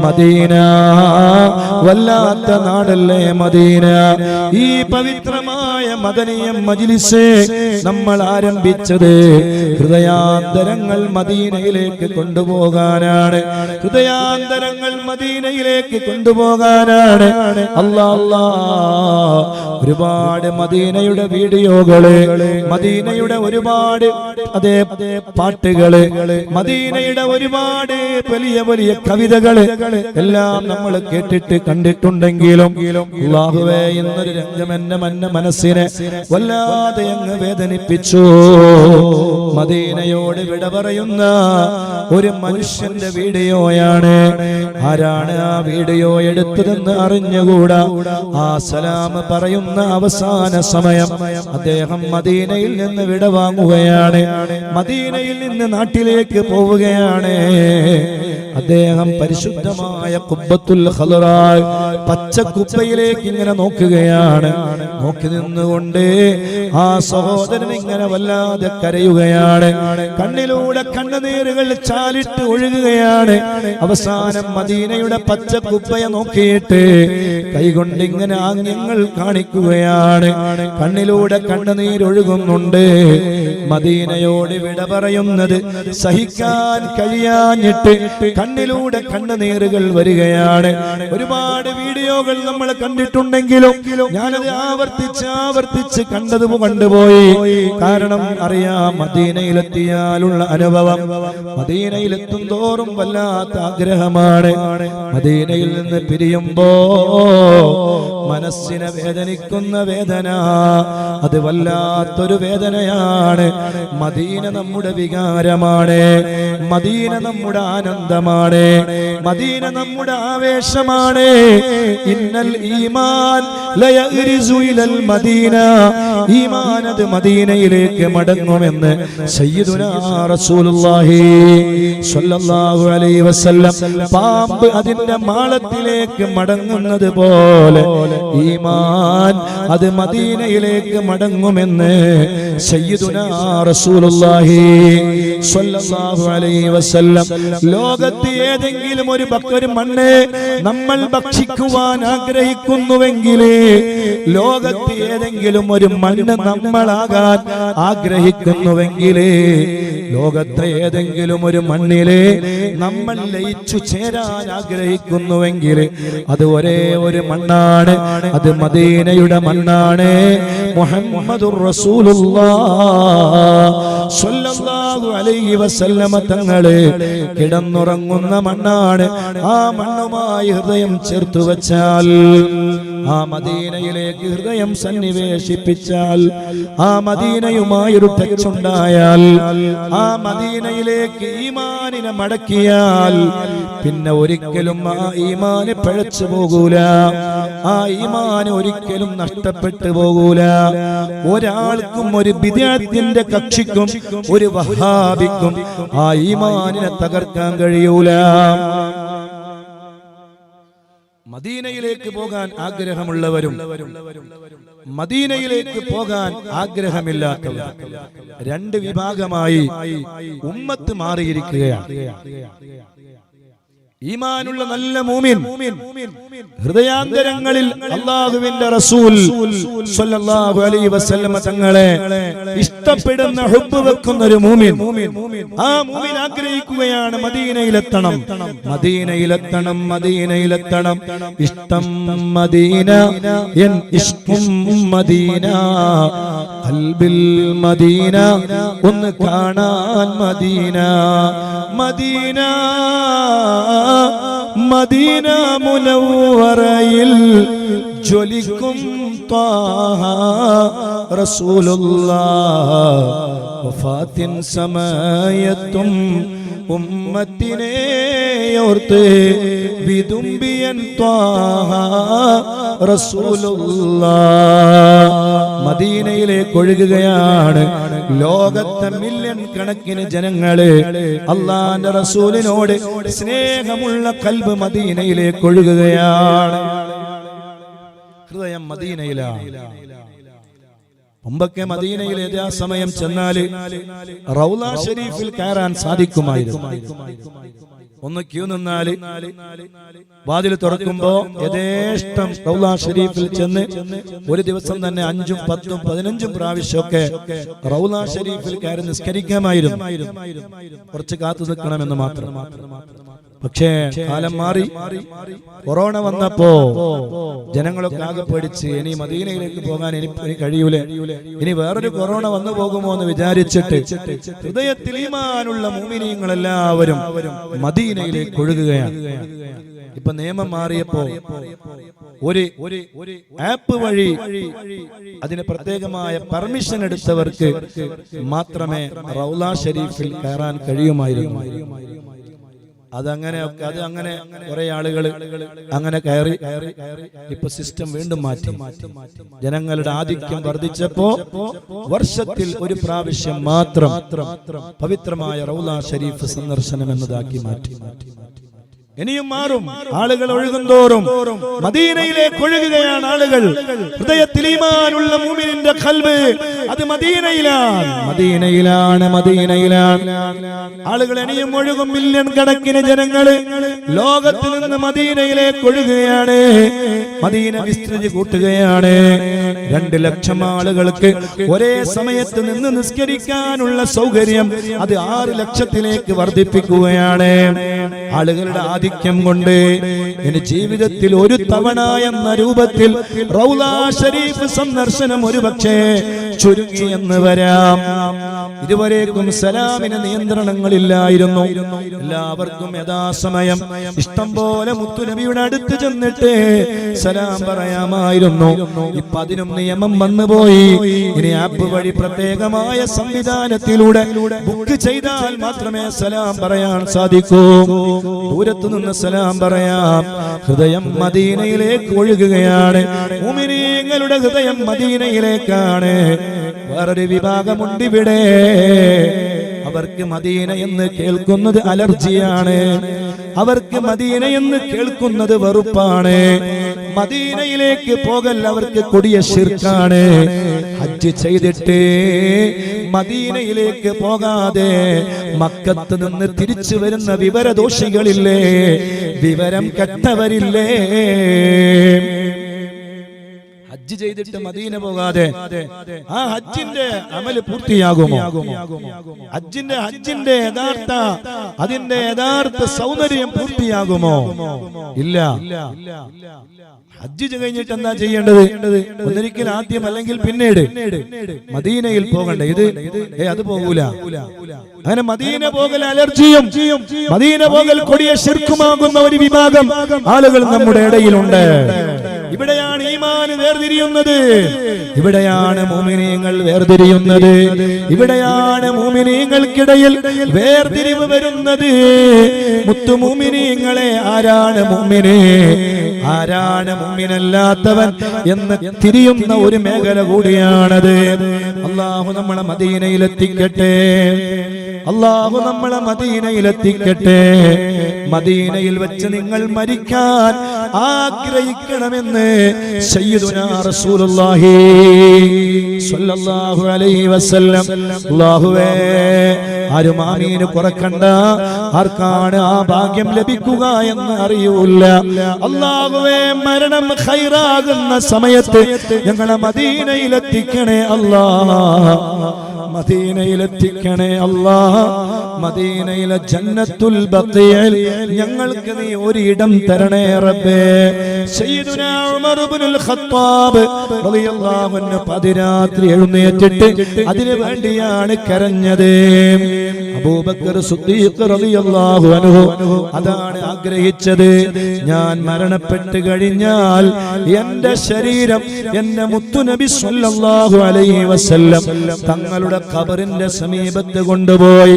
Medina. വല്ലാത്ത നാടല്ലേ Medina. ഈ പവിത്രമായ മദനീയം മജിലിസ് നമ്മൾ ആരംഭിച്ചത് ഹൃദയാന്തരങ്ങൾ മദീനയിലേക്ക് കൊണ്ടുപോകാനാണ്. ഹൃദയാന്തരങ്ങൾ മദീനയിലേക്ക് കൊണ്ടുപോകാനാണ്. അല്ലാ അല്ലാ. ഒരുപാട് മദീനയുടെ വീഡിയോകൾ മദീനയുടെ ഒരുപാട് അതേ പാട്ടുകൾ മദീനയുടെ ഒരുപാട് വലിയ വലിയ കവിതകൾ എല്ലാം നമ്മൾ കേട്ടിട്ട് കണ്ടിട്ടുണ്ടെങ്കിലും അള്ളാഹുവേ എന്നൊരു രംഗം എന്നെ മന്ന മനസ്സിനെ വല്ലാതെ അങ്ങ് വേദനിപ്പിച്ചു. മദീനയോട് വിട പറയുന്ന ഒരു മനുഷ്യന്റെ വീഡിയോയാണ്. ആരാണ് ആ വീഡിയോ എടുത്തതെന്ന് അറിഞ്ഞുകൂടാ? ആ സലാം പറയുന്ന അവസാന സമയം. അദ്ദേഹം മദീനയിൽ നിന്ന് വിട വാങ്ങുകയാണ്. മദീനയിൽ നിന്ന് നാട്ടിലേക്ക് പോവുകയാണ്. അദ്ദേഹം പരിശുദ്ധമായ കുബത്തുൽ ഖലറായ് പച്ച കുപ്പയിലേക്ക് ഇങ്ങനെ നോക്കുകയാണ്. നോക്കി നിന്നുകൊണ്ട് ആ സഹോദരൻ ഇങ്ങനെ വല്ലാതെ കരയുകയാണ്. കണ്ണിലൂടെ കണ്ണുനീരുകൾ ചാലിട്ട് ഒഴുകുകയാണ്. അവസാനം മദീനയുടെ പച്ച കുപ്പയെ നോക്കിയിട്ട് കൈകൊണ്ട് ഇങ്ങനെ ആംഗ്യങ്ങൾ കാണിക്കുകയാണ്. കണ്ണിലൂടെ കണ്ണുനീരൊഴുകുന്നുണ്ട് മദീനയോട് വിട പറയുന്നത് സഹിക്കാൻ കഴിയാഞ്ഞിട്ട് കണ്ണിലൂടെ കണ്ണുനീറുകൾ വരികയാണ്. ഒരുപാട് വീഡിയോകൾ നമ്മൾ കണ്ടിട്ടുണ്ടെങ്കിലും ഞാനത് ആവർത്തിച്ച് ആവർത്തിച്ച് കണ്ടത് കണ്ടുപോയി. കാരണം അറിയാം മദീനയിലെത്തിയാലുള്ള അനുഭവം മദീനയിലെത്തും തോറും വല്ലാത്ത ആഗ്രഹമാണ്. മദീനയിൽ നിന്ന് പിരിയുമ്പോ മനസ്സിനെ വേദനിക്കുന്ന വേദന. അത് വല്ലാത്തൊരു വേദനയാണ്. മദീന നമ്മുടെ വികാരമാണ്. മദീന നമ്മുടെ ആനന്ദമാണ്. മദീന നമ്മുടെ ആവേശമാണ്. ഇന്നൽ ഈമാൻ മദീന. ഈമാൻ അത് മദീനയിലേക്ക് മടങ്ങുമെന്ന് പാമ്പ് അതിന്റെ മാളത്തിലേക്ക് മടങ്ങുന്നത് പോലെ ഈമാൻ അത് മദീനയിലേക്ക് മടങ്ങുമെന്ന് ലോകത്ത് ഏതെങ്കിലും ഒരു ബക്കൊരു മണ്ണ് നമ്മൾ ഭക്ഷിക്കുവാൻ ആഗ്രഹിക്കുന്നുവെങ്കിൽ ലോകത്ത് ഏതെങ്കിലും ഒരു മണ്ണ് നമ്മളാകാൻ ആഗ്രഹിക്കുന്നുവെങ്കിൽ ലോകത്തെ ഏതെങ്കിലും ഒരു മണ്ണിലെ നമ്മൾ ലയിച്ചു ചേരാൻ ആഗ്രഹിക്കുന്നുവെങ്കിൽ അത് ഒരേ ഒരു മണ്ണാണ്. അത് മദീനയുടെ മണ്ണാണ് മുഹമ്മദുർ അലൈഹി വസല്ലമ തങ്ങൾ കിടന്നുറങ്ങുന്ന മണ്ണാണ്. ആ മണ്ണുമായി ഹൃദയം ചേർത്തു വച്ചാൽ ആ മദീനയിലേക്ക് ഹൃദയം സന്നിവേശിപ്പിച്ചാൽ ആ മദീനയുമായൊരു ടച്ച് ആ മദീനയിലേക്ക് ഈമാനിനെ മടക്കിയാൽ പിന്നെ ഒരിക്കലും ആ ഈമാന് പഴച്ചു പോകൂല. ആ ഈമാന് ഒരിക്കലും നഷ്ടപ്പെട്ടു പോകൂല. ഒരാൾക്കും ഒരു വിദ്യാർത്ഥിന്റെ കക്ഷിക്കും ഒരു വഹാബിക്കും ആ ഈമാനിനെ തകർക്കാൻ കഴിയൂല. മദീനയിലേക്ക് പോകാൻ ആഗ്രഹമുള്ളവരും മദീനയിലേക്ക് പോകാൻ ആഗ്രഹമില്ലാത്തവർ രണ്ട് വിഭാഗമായി ഉമ്മത്ത് മാറിയിരിക്കുകയാണ്. ഈമാനുള്ള നല്ല മൂമിൻ ഹൃദയാന്തരങ്ങളിൽ അള്ളാഹുവിന്റെ റസൂൽ സ്വല്ലല്ലാഹു അലൈഹി വസല്ലമ തങ്ങളെ ഇഷ്ടപ്പെടുന്ന ഹുബ്ബ് വെക്കുന്ന ഒരു മൂമിൻ. ആ മൂമിൻ ആഗ്രഹിക്കുകയാണ് മദീനയിലെത്തണം. മദീനയിലെത്തണം മദീനയിലെത്തണം. ഇഷ്ടം മദീന എൻ ഇഷ്ടം മദീന. കൽബിൽ മദീന ഒന്ന് കാണാൻ മദീന. മദീന മദീന മുനവറയിൽ ജ്വലിക്കും വഫാത്തിൻ സമയത്തും ഉമ്മത്തിനെ ഓർത്ത് വിതുമ്പിയൻ റസൂലുള്ള മദീനയിലേക്ക് ഒഴുകുകയാണ്. ലോകത്തെ മില്യൺ കണക്കിന് ജനങ്ങൾ അള്ളാന്റെ റസൂലിനോട് സ്നേഹമുള്ള കൽബ് മദീനയിലേക്ക് ഒഴുകുകയാണ്. ഹൃദയം മദീനയിലാണ്. മുമ്പൊക്കെ മദീനയിൽ യഥാസമയം ചെന്നാൽ റൗല ഷെരീഫിൽ കയറാൻ സാധിക്കുമായിരുന്നു. ഒന്ന് ക്യൂ നിന്നാൽ വാതിൽ തുറക്കുമ്പോ യഥേഷ്ടം റൗലാ ഷരീഫിൽ ചെന്ന് ഒരു ദിവസം തന്നെ അഞ്ചും പത്തും പതിനഞ്ചും പ്രാവശ്യമൊക്കെ റൗലാ ഷരീഫിൽ കയറി നിസ്കരിക്കാമായിരുന്നു. കുറച്ച് കാത്തു നിൽക്കണമെന്ന് മാത്രം. പക്ഷേ കാലം മാറി കൊറോണ വന്നപ്പോ ജനങ്ങളൊക്കെ ആകെ പേടിച്ച് ഇനി മദീനയിലേക്ക് പോകാൻ ഇനി കഴിയൂലേ? ഇനി വേറൊരു കൊറോണ വന്നു പോകുമോ എന്ന് വിചാരിച്ചിട്ട് ഹൃദയത്തിൽ ഈമാനുള്ള മൂമിനീങ്ങളെല്ലാവരും മദീനയിലേക്ക് ഒഴുകുകയാണ് ഇപ്പൊ നിയമം മാറിയപ്പോ ഒരു ആപ്പ് വഴി അതിന് പ്രത്യേകമായ പെർമിഷൻ എടുത്തവർക്ക് മാത്രമേ റൗല ഷെരീഫിൽ കയറാൻ കഴിയുമായിരുന്നു. അതങ്ങനെ ഒക്കെ അത് അങ്ങനെ കുറെ ആളുകൾ അങ്ങനെ കയറി ഇപ്പൊ സിസ്റ്റം വീണ്ടും മാറ്റി. ജനങ്ങളുടെ ആധിക്യം വർദ്ധിച്ചപ്പോ വർഷത്തിൽ ഒരു പ്രാവശ്യം മാത്രം പവിത്രമായ റൗല ഷരീഫ് സന്ദർശനം എന്നതാക്കി മാറ്റി മാറ്റി. ഇനിയും മാറും. ആളുകൾ ഒഴുകുന്തോറും മദീനയിലേക്ക് ഒഴുകുകയാണ് ആളുകൾ. ഹൃദയത്തിൽ ഈമാനുള്ള മൂമിനിന്റെ കൽവ് അത് മദീനയിലാണ്. മദീനയിലാണ്. മദീനയിലാണ് ആളുകൾ ഇനിയും ഒഴുകും മില്യൺ കണക്കിന് ജനങ്ങൾ ലോകത്തിൽ നിന്ന് മദീനയിലേക്ക് ഒഴുകുകയാണ്. മദീന വിസ്തൃതി കൂട്ടുകയാണ്. രണ്ട് ലക്ഷം ആളുകൾക്ക് ഒരേ സമയത്ത് നിന്ന് നിസ്കരിക്കാനുള്ള സൗകര്യം അത് ആറ് ലക്ഷത്തിലേക്ക് വർദ്ധിപ്പിക്കുകയാണ്. ആളുകളുടെ ആധിക്യം കൊണ്ട് എന്റെ ജീവിതത്തിൽ ഒരു തവണ എന്ന രൂപത്തിൽ ഷരീഫ് സന്ദർശനം ഒരുപക്ഷേ ചുരുങ്ങി എന്ന് വരാം. ഇതുവരേക്കും സലാമിന് നിയന്ത്രണങ്ങളില്ലായിരുന്നു. എല്ലാവർക്കും യഥാസമയം ഇഷ്ടം പോലെ മുത്തുനബിയുടെ അടുത്ത് ചെന്നിട്ട് സലാം പറയാമായിരുന്നു. ഇപ്പൊ അതിനും നിയമം വന്നുപോയി. ഇനി ആപ്പ് വഴി പ്രത്യേകമായ സംവിധാനത്തിലൂടെ ബുക്ക് ചെയ്താൽ മാത്രമേ സലാം പറയാൻ സാധിക്കൂ. ദൂരത്തു നിന്ന് സലാം പറയാം. ഹൃദയം മദീനയിലേക്ക് ഒഴുകുകയാണ്. ഉമിനീങ്ങളുടെ ഹൃദയം മദീനയിലേക്കാണ്. വേറൊരു വിഭാഗമുണ്ട് ഇവിടെ. അവർക്ക് മദീന എന്ന് കേൾക്കുന്നത് അലർജിയാണ്. അവർക്ക് മദീന എന്ന് കേൾക്കുന്നത് വെറുപ്പാണ്. മദീനയിലേക്ക് പോകൽ അവർക്ക് കൊടിയ ശിർക്കാണ്. ഹജ്ജ് ചെയ്തിട്ട് മദീനയിലേക്ക് പോകാതെ മക്കത്ത് നിന്ന് തിരിച്ചു വരുന്ന വിവരദോഷികളില്ലേ? വിവരം കെട്ടവരില്ലേ? ഹജ്ജ് ചെയ്തിട്ട് മദീന പോകാതെ ആ ഹജ്ജിന്റെ അമൽ പൂർത്തിയാകുമോ? ഹജ്ജിന്റെ ഹജ്ജിന്റെ യഥാർത്ഥ അതിന്റെ യഥാർത്ഥ സൗന്ദര്യം പൂർത്തിയാകുമോ? ഇല്ല. ഹജ്ജ് കഴിഞ്ഞിട്ട് എന്താ ചെയ്യേണ്ടത്? ഒന്നിരിക്കൽ ആദ്യം അല്ലെങ്കിൽ പിന്നീട്? മദീനയിൽ പോകണ്ട. ഇത് ഏ അത് പോകൂല. അങ്ങനെ മദീന പോകൽ അലർജിയും മദീന പോകൽ കൊടിയ ശിർക്കുമാകുന്ന ഒരു വിഭാഗം ആളുകൾ നമ്മുടെ ഇടയിലുണ്ട്. ഇവിടെയാണ് ഈമാന് വേർതിരിയുന്നത്. ഇവിടെയാണ് മോമിനിയങ്ങൾ വേർതിരിയുന്നത്. ഇവിടെയാണ് മോമിനിയങ്ങൾക്കിടയിൽ വേർതിരിവ് വരുന്നത്. മുത്തുമൂമിനിയങ്ങളെ ആരാണ് മോമിനെ? ആരാണ് മുമ്മിനല്ലാത്തവൻ എന്ന് തിരിയുന്ന ഒരു മേഖല കൂടിയാണത്. അള്ളാഹു നമ്മളെ മദീനയിലെത്തിക്കട്ടെ. അള്ളാഹു നമ്മളെ മദീനയിലെത്തിക്കട്ടെ. മദീനയിൽ വെച്ച് നിങ്ങൾ മരിക്കാൻ ആഗ്രഹിക്കണമെന്ന് ആരും കുറക്കണ്ട ആർക്കാണ് ആ ഭാഗ്യം ലഭിക്കുക എന്ന് അറിയൂല അള്ളാഹുവേ മരണം ഹൈറാകുന്ന സമയത്ത് ഞങ്ങളെ മദീനയിലെത്തിക്കണേ അല്ലാ മദീനയിലെത്തിക്കണേ അല്ലാ മദീനയിലെ ജന്നത്തുൽ ബഖിയയിൽ ഞങ്ങൾക്ക് നീ ഒരു ഇടം തരണേ റബ്ബേ. സയ്യിദുനാ ഉമർ ഇബ്നുൽ ഖത്താബ് റളിയല്ലാഹു അൻഹു പതിരാത്രി എഴുന്നേറ്റിട്ട് അതിനു വേണ്ടിയാണ് കരഞ്ഞത്. അബൂബക്കർ സിദ്ദീഖ് റളിയല്ലാഹു അൻഹു അതാണ് ആഗ്രഹിച്ചത്. ഞാൻ മരണപ്പെട്ട് കഴിഞ്ഞാൽ എന്റെ ശരീരം എന്റെ മുത്തുനബി സ്വല്ലല്ലാഹു അലൈഹി വസല്ലം തങ്ങളുടെ ഖബറിന്റെ സമീപത്ത് കൊണ്ടുപോയി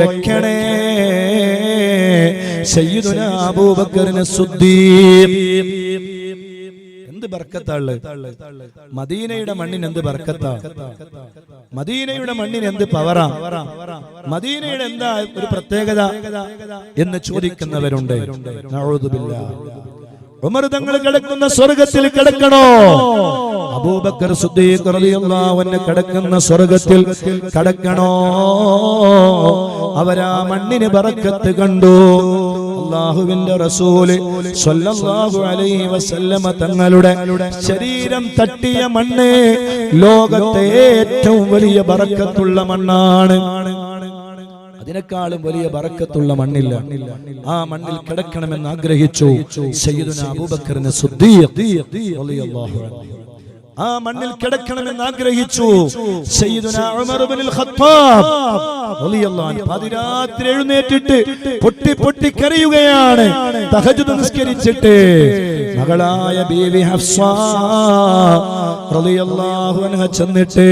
വെക്കണേ. എന്ത് മദീനയുടെ മണ്ണിന് എന്ത് ബർക്കത്താ? മദീനയുടെ മണ്ണിന് എന്ത് പവറാ? മദീനയുടെ എന്താ ഒരു പ്രത്യേകത എന്ന് ചോദിക്കുന്നവരുണ്ട്. ഉമർ തങ്ങൾ കിടക്കുന്ന സ്വർഗത്തിൽ കിടക്കണോ? അബൂബക്കർ കിടക്കുന്ന സ്വർഗത്തിൽ കടക്കണോ? അവരാ മണ്ണിന് പറക്കത്ത് കണ്ടു. അള്ളാഹുവിന്റെ റസൂൽ സ്വല്ലല്ലാഹു അലൈഹി വസല്ലമ തങ്ങളുടെ ശരീരം തട്ടിയ മണ്ണ് ലോകത്തെ ഏറ്റവും വലിയ ബറക്കത്തുള്ള മണ്ണാണ്. അതിനേക്കാളും വലിയ ബറക്കത്തുള്ള മണ്ണില്ല. ആ മണ്ണിൽ കിടക്കണമെന്ന് ആഗ്രഹിച്ചു. സയ്യിദുന അബൂബക്കറിന് റളിയല്ലാഹു അൻഹു. ആ മണ്ണിൽ കിടക്കണമെന്ന് ആഗ്രഹിച്ചു. പതിരാത്രി എഴുന്നേറ്റിട്ട് പൊട്ടി പൊട്ടി കരയുകയാണ്. നിസ്കരിച്ചിട്ട്. മകളായ ബീവി ചെന്നിട്ട്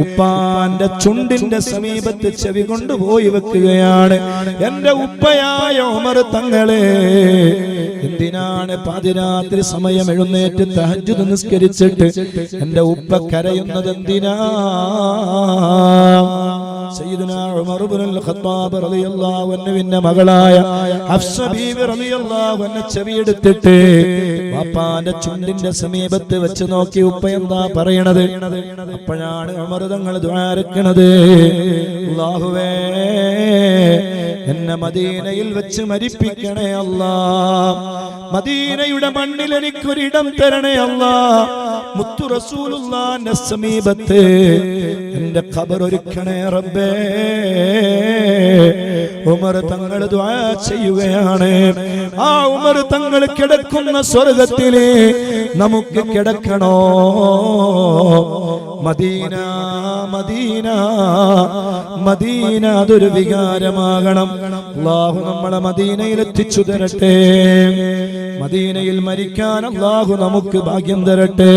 ഉപ്പാന്റെ ചുണ്ടിന്റെ സമീപത്ത് ചെവി കൊണ്ടുപോയി വെക്കുകയാണ്. എന്റെ ഉപ്പയായ ഉമർ തങ്ങളെ എന്തിനാണ് പാതിരാത്രി സമയം എഴുന്നേറ്റ് തഹജ്ജുദ് നിസ്കരിച്ചിട്ട് എന്റെ ഉപ്പ കരയുന്നത് എന്തിനാ? മകളായ ചെവിയെടുത്തിട്ട് പാപ്പാന്റെ ചുണ്ടിന്റെ സമീപത്ത് വെച്ച് നോക്കി ഉപ്പ എന്താ പറയണത്? അപ്പോഴാണ് അമൃതങ്ങൾ തങ്ങൾ ദ്വാരക്കണത് അല്ലാഹുവേ. എന്നെ മദീനയിൽ വെച്ച് മരിപ്പിക്കണേ അല്ല. മദീനയുടെ മണ്ണിൽ എനിക്കൊരിടം തരണേ അല്ല. മുത്തു റസൂലുള്ളാന്റെ സമീപത്ത് എന്റെ ഖബർ ഒരുക്കണേ റബ്ബേ. ഉമർ തങ്ങൾ ദുആ ചെയ്യുകയാണ്. ആ ഉമർ തങ്ങൾ കിടക്കുന്ന സ്വർഗത്തിലെ നമുക്ക് കിടക്കണോ? മദീന മദീന മദീന അതൊരു വികാരമാകണം. അള്ളാഹു നമ്മളെ മദീനയിൽ എത്തിച്ചു തരട്ടെ. മദീനയിൽ മരിക്കാൻ അള്ളാഹു നമുക്ക് ഭാഗ്യം തരട്ടെ.